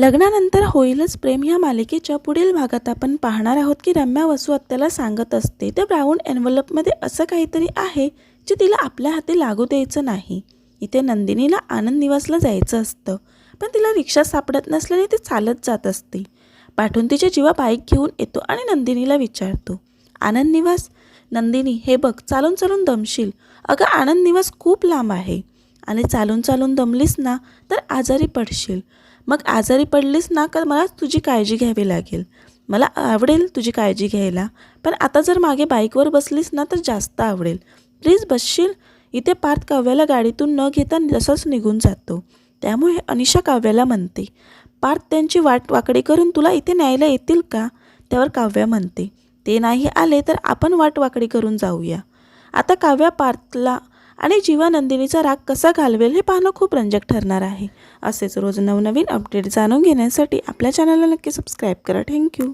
लग्नानंतर होईलच प्रेम ह्या मालिकेच्या पुढील भागात आपण पाहणार आहोत की रम्या वसू आत्याला सांगत असते त्या ब्राऊन एनव्हलपमध्ये असं काहीतरी आहे जे तिला आपल्या हाती लागू द्यायचं नाही. इथे नंदिनीला आनंद निवासला जायचं असतं पण तिला रिक्षा सापडत नसल्याने ती चालत जात असते. पाठून तिच्या जीवा बाईक घेऊन येतो आणि नंदिनीला विचारतो आनंद निवास? नंदिनी हे बघ चालून चालून दमशील. अगं आनंद निवास खूप लांब आहे. आणि चालून चालून दमलीस ना तर आजारी पडशील. मग आजारी पडलीस ना का मला तुझी काळजी घ्यावी लागेल. मला आवडेल तुझी काळजी घ्यायला. पण आता जर मागे बाईकवर बसलीस ना तर जास्त आवडेल. प्लीज बसशील. इथे पार्थ काव्याला गाडीतून न घेता जसंच निघून जातो. त्यामुळे अनिशा काव्याला म्हणते पार्थ त्यांची वाट वाकडी करून तुला इथे न्यायला येतील का? त्यावर काव्या म्हणते ते नाही आले तर आपण वाट वाकडी करून जाऊया. आता काव्या पार्थला आणि जीवानंदिनीचा राग कसा घालवेल हे पाहणं खूप रंजक ठरणार आहे. असेच रोज नवनवीन अपडेट जाणून घेण्यासाठी आपल्या चॅनलला नक्की सबस्क्राईब करा. थँक्यू